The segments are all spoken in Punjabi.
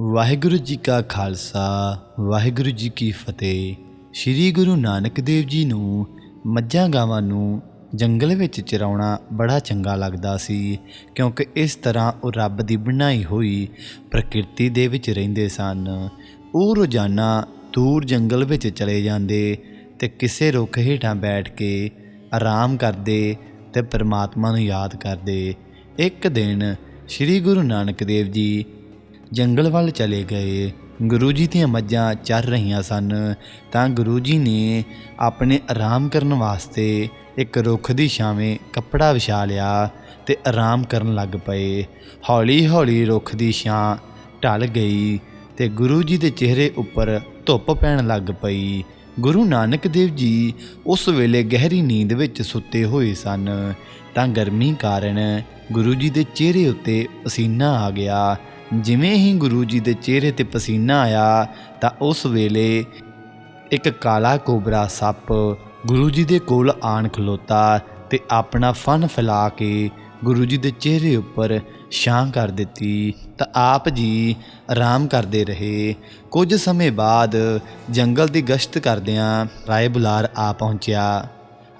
ਵਾਹਿਗੁਰੂ ਜੀ ਕਾ ਖਾਲਸਾ, ਵਾਹਿਗੁਰੂ ਜੀ ਕੀ ਫਤਿਹ। ਸ੍ਰੀ ਗੁਰੂ ਨਾਨਕ ਦੇਵ ਜੀ ਨੂੰ ਮੱਝਾਂ ਗਾਵਾਂ ਨੂੰ ਜੰਗਲ ਵਿੱਚ ਚਰਾਉਣਾ ਬੜਾ ਚੰਗਾ ਲੱਗਦਾ ਸੀ, ਕਿਉਂਕਿ ਇਸ ਤਰ੍ਹਾਂ ਉਹ ਰੱਬ ਦੀ ਬਣਾਈ ਹੋਈ ਪ੍ਰਕਿਰਤੀ ਦੇ ਵਿੱਚ ਰਹਿੰਦੇ ਸਨ। ਉਹ ਰੋਜ਼ਾਨਾ ਦੂਰ ਜੰਗਲ ਵਿੱਚ ਚਲੇ ਜਾਂਦੇ ਤੇ ਕਿਸੇ ਰੁੱਖ ਹੇਠਾਂ ਬੈਠ ਕੇ ਆਰਾਮ ਕਰਦੇ ਤੇ ਪਰਮਾਤਮਾ ਨੂੰ ਯਾਦ ਕਰਦੇ। ਇੱਕ ਦਿਨ ਸ੍ਰੀ ਗੁਰੂ ਨਾਨਕ ਦੇਵ ਜੀ ਜੰਗਲ ਵੱਲ ਚਲੇ ਗਏ। ਗੁਰੂ ਜੀ ਦੀਆਂ ਮੱਝਾਂ ਚਰ ਰਹੀਆਂ ਸਨ। ਤਾਂ ਗੁਰੂ ਜੀ ਨੇ ਆਪਣੇ ਆਰਾਮ ਕਰਨ ਵਾਸਤੇ ਇੱਕ ਰੁੱਖ ਦੀ ਛਾਵੇਂ ਕੱਪੜਾ ਵਿਛਾ ਲਿਆ ਤੇ ਆਰਾਮ ਕਰਨ ਲੱਗ ਪਏ। ਹੌਲੀ-ਹੌਲੀ ਰੁੱਖ ਦੀ ਛਾਂ ਢਲ ਗਈ ਤੇ ਗੁਰੂ ਜੀ ਦੇ ਚਿਹਰੇ ਉੱਪਰ ਧੁੱਪ ਪੈਣ ਲੱਗ ਪਈ। ਗੁਰੂ ਨਾਨਕ ਦੇਵ ਜੀ ਉਸ ਵੇਲੇ ਗਹਿਰੀ ਨੀਂਦ ਵਿੱਚ ਸੁੱਤੇ ਹੋਏ ਸਨ। ਤਾਂ ਗਰਮੀ ਕਾਰਨ ਗੁਰੂ ਜੀ ਦੇ ਚਿਹਰੇ ਉੱਤੇ ਪਸੀਨਾ ਆ ਗਿਆ। ਜਿਵੇਂ ਹੀ ਗੁਰੂ ਜੀ ਦੇ ਚਿਹਰੇ ਤੇ ਪਸੀਨਾ ਆਇਆ ਤਾਂ ਉਸ ਵੇਲੇ ਇੱਕ ਕਾਲਾ ਕੋਬਰਾ ਸੱਪ ਗੁਰੂ ਜੀ ਦੇ ਕੋਲ ਆਣ ਖਲੋਤਾ ਤੇ ਆਪਣਾ ਫਨ ਫੈਲਾ ਕੇ ਗੁਰੂ ਜੀ ਦੇ ਚਿਹਰੇ ਉੱਪਰ ਛਾਂ ਕਰ ਦਿੱਤੀ। ਤਾਂ ਆਪ ਜੀ ਆਰਾਮ ਕਰਦੇ ਰਹੇ। ਕੁਝ ਸਮੇਂ ਬਾਅਦ ਜੰਗਲ ਦੀ ਗਸ਼ਤ ਕਰਦਿਆਂ ਰਾਏ ਬੁਲਾਰ ਆ ਪਹੁੰਚਿਆ।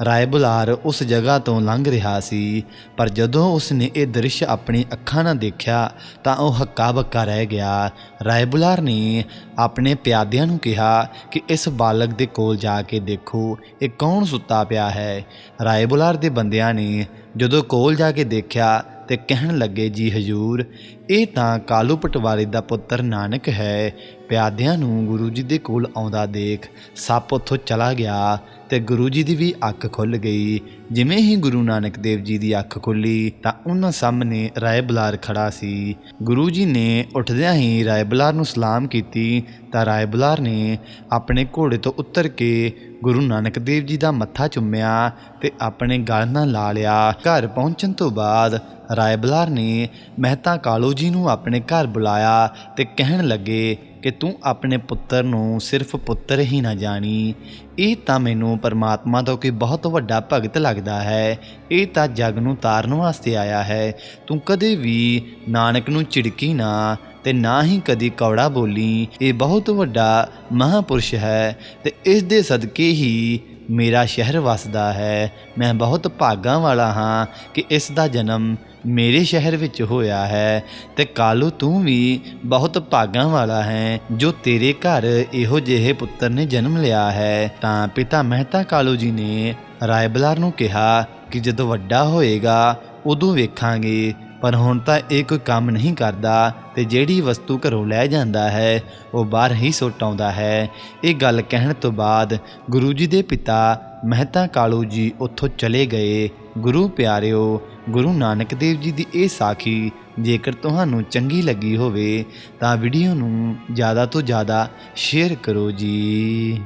ਰਾਏ ਬੁਲਾਰ ਉਸ ਜਗ੍ਹਾ ਤੋਂ ਲੰਘ ਰਿਹਾ ਸੀ। ਪਰ ਜਦੋਂ ਉਸ ਨੇ ਇਹ ਦ੍ਰਿਸ਼ ਆਪਣੀ ਅੱਖਾਂ ਨਾਲ ਦੇਖਿਆ, ਤਾਂ ਉਹ ਹੱਕਾ ਬੱਕਾ ਰਹਿ ਗਿਆ। ਰਾਏ ਬੁਲਾਰ ਨੇ ਆਪਣੇ ਪਿਆਦਿਆਂ ਨੂੰ ਕਿਹਾ ਕਿ ਇਸ ਬਾਲਕ ਦੇ ਕੋਲ ਜਾ ਕੇ ਦੇਖੋ, ਇਹ ਕੌਣ ਸੁੱਤਾ ਪਿਆ ਹੈ? ਰਾਏ ਬੁਲਾਰ ਦੇ ਬੰਦਿਆਂ ਨੇ ਜਦੋਂ ਕੋਲ ਜਾ ਕੇ ਦੇਖਿਆ ਤੇ ਕਹਿਣ ਲੱਗੇ, ਜੀ ਹਜੂਰ, ਇਹ ਤਾਂ ਕਾਲੂ ਪਟਵਾਰੀ ਦਾ ਪੁੱਤਰ ਨਾਨਕ ਹੈ। ਪਿਆਦਿਆਂ ਨੂੰ ਗੁਰੂ ਜੀ ਦੇ ਕੋਲ ਆਉਂਦਾ ਦੇਖ, ਸੱਪ ਉੱਥੋਂ ਚਲਾ ਗਿਆ। ਤੇ ਗੁਰੂ ਜੀ ਦੀ ਵੀ ਅੱਖ ਖੁੱਲ ਗਈ। ਜਿਵੇਂ ਹੀ ਗੁਰੂ ਨਾਨਕ ਦੇਵ ਜੀ ਦੀ ਅੱਖ ਖੁੱਲੀ ਤਾਂ ਉਹਨਾਂ ਸਾਹਮਣੇ ਰਾਏ ਬੁਲਾਰ ਖੜਾ ਸੀ। ਗੁਰੂ ਜੀ ਨੇ ਉੱਠਦਿਆਂ ਹੀ ਰਾਏ ਬਲਾਰ ਨੂੰ ਸਲਾਮ ਕੀਤੀ, ਤਾਂ ਰਾਏ ਬੁਲਾਰ ਨੇ ਆਪਣੇ ਘੋੜੇ ਤੋਂ ਉਤਰ ਕੇ ਗੁਰੂ ਨਾਨਕ ਦੇਵ ਜੀ ਦਾ ਮੱਥਾ ਚੁੰਮਿਆ ਤੇ ਆਪਣੇ ਗਲ ਨਾਲ ਲਾ ਲਿਆ। ਘਰ ਪਹੁੰਚਣ ਤੋਂ ਬਾਅਦ ਰਾਏ ਬਲਾਰ ਨੇ ਮਹਿਤਾ ਕਾਲੋ ਜੀ ਨੂੰ ਆਪਣੇ ਘਰ ਬੁਲਾਇਆ ਤੇ ਕਹਿਣ ਲੱਗੇ ਕਿ ਤੂੰ ਆਪਣੇ ਪੁੱਤਰ ਨੂੰ ਸਿਰਫ ਪੁੱਤਰ ਹੀ ਨਾ ਜਾਣੀ। ਇਹ ਤਾਂ ਮੈਨੂੰ ਪਰਮਾਤਮਾ ਤੋਂ ਕੋਈ ਬਹੁਤ ਵੱਡਾ ਭਗਤ ਲੱਗਦਾ ਹੈ। ਇਹ ਤਾਂ ਜਗ ਨੂੰ ਤਾਰਨ ਵਾਸਤੇ ਆਇਆ ਹੈ। ਤੂੰ ਕਦੇ ਵੀ ਨਾਨਕ ਨੂੰ ਝਿੜਕੀ ਨਾ ਤੇ ਨਾ ਹੀ ਕਦੀ ਕੌੜਾ ਬੋਲੀ। ਇਹ ਬਹੁਤ ਵੱਡਾ ਮਹਾਪੁਰਸ਼ ਹੈ ਤੇ ਇਸ ਦੇ ਸਦਕੇ ਹੀ ਮੇਰਾ ਸ਼ਹਿਰ ਵਸਦਾ ਹੈ। ਮੈਂ ਬਹੁਤ ਭਾਗਾਂ ਵਾਲਾ ਹਾਂ ਕਿ ਇਸ ਦਾ ਜਨਮ ਮੇਰੇ ਸ਼ਹਿਰ ਵਿੱਚ ਹੋਇਆ ਹੈ ਤੇ ਕਾਲੂ ਤੂੰ ਵੀ ਬਹੁਤ ਭਾਗਾਂ ਵਾਲਾ ਹੈ, ਜੋ ਤੇਰੇ ਘਰ ਇਹੋ ਜਿਹੇ ਪੁੱਤਰ ਨੇ ਜਨਮ ਲਿਆ ਹੈ। ਤਾਂ ਪਿਤਾ ਮਹਿਤਾ ਕਾਲੂ ਜੀ ਨੇ ਰਾਇਬਲਾਰ ਨੂੰ ਕਿਹਾ ਕਿ ਜਦੋਂ ਵੱਡਾ ਹੋਏਗਾ ਉਦੋਂ ਵੇਖਾਂਗੇ ਪਰ ਹੁਣ ਤਾਂ ਇਹ ਕੋਈ ਕੰਮ ਨਹੀਂ ਕਰਦਾ ਤੇ ਜਿਹੜੀ ਵਸਤੂ ਘਰੋਂ ਲੈ ਜਾਂਦਾ ਹੈ, ਉਹ ਬਾਹਰ ਹੀ ਸੁੱਟ ਆਉਂਦਾ ਹੈ। ਇਹ ਗੱਲ ਕਹਿਣ ਤੋਂ ਬਾਅਦ ਗੁਰੂ ਜੀ ਦੇ ਪਿਤਾ ਮਹਿਤਾ ਕਾਲੂ ਜੀ ਉੱਥੋਂ ਚਲੇ ਗਏ। ਗੁਰੂ ਪਿਆਰਿਓ, ਗੁਰੂ ਨਾਨਕ ਦੇਵ ਜੀ ਦੀ ਇਹ ਸਾਖੀ ਜੇਕਰ ਤੁਹਾਨੂੰ ਚੰਗੀ ਲੱਗੀ ਹੋਵੇ ਤਾਂ ਵੀਡੀਓ ਨੂੰ ਜ਼ਿਆਦਾ ਤੋਂ ਜ਼ਿਆਦਾ ਸ਼ੇਅਰ ਕਰੋ ਜੀ।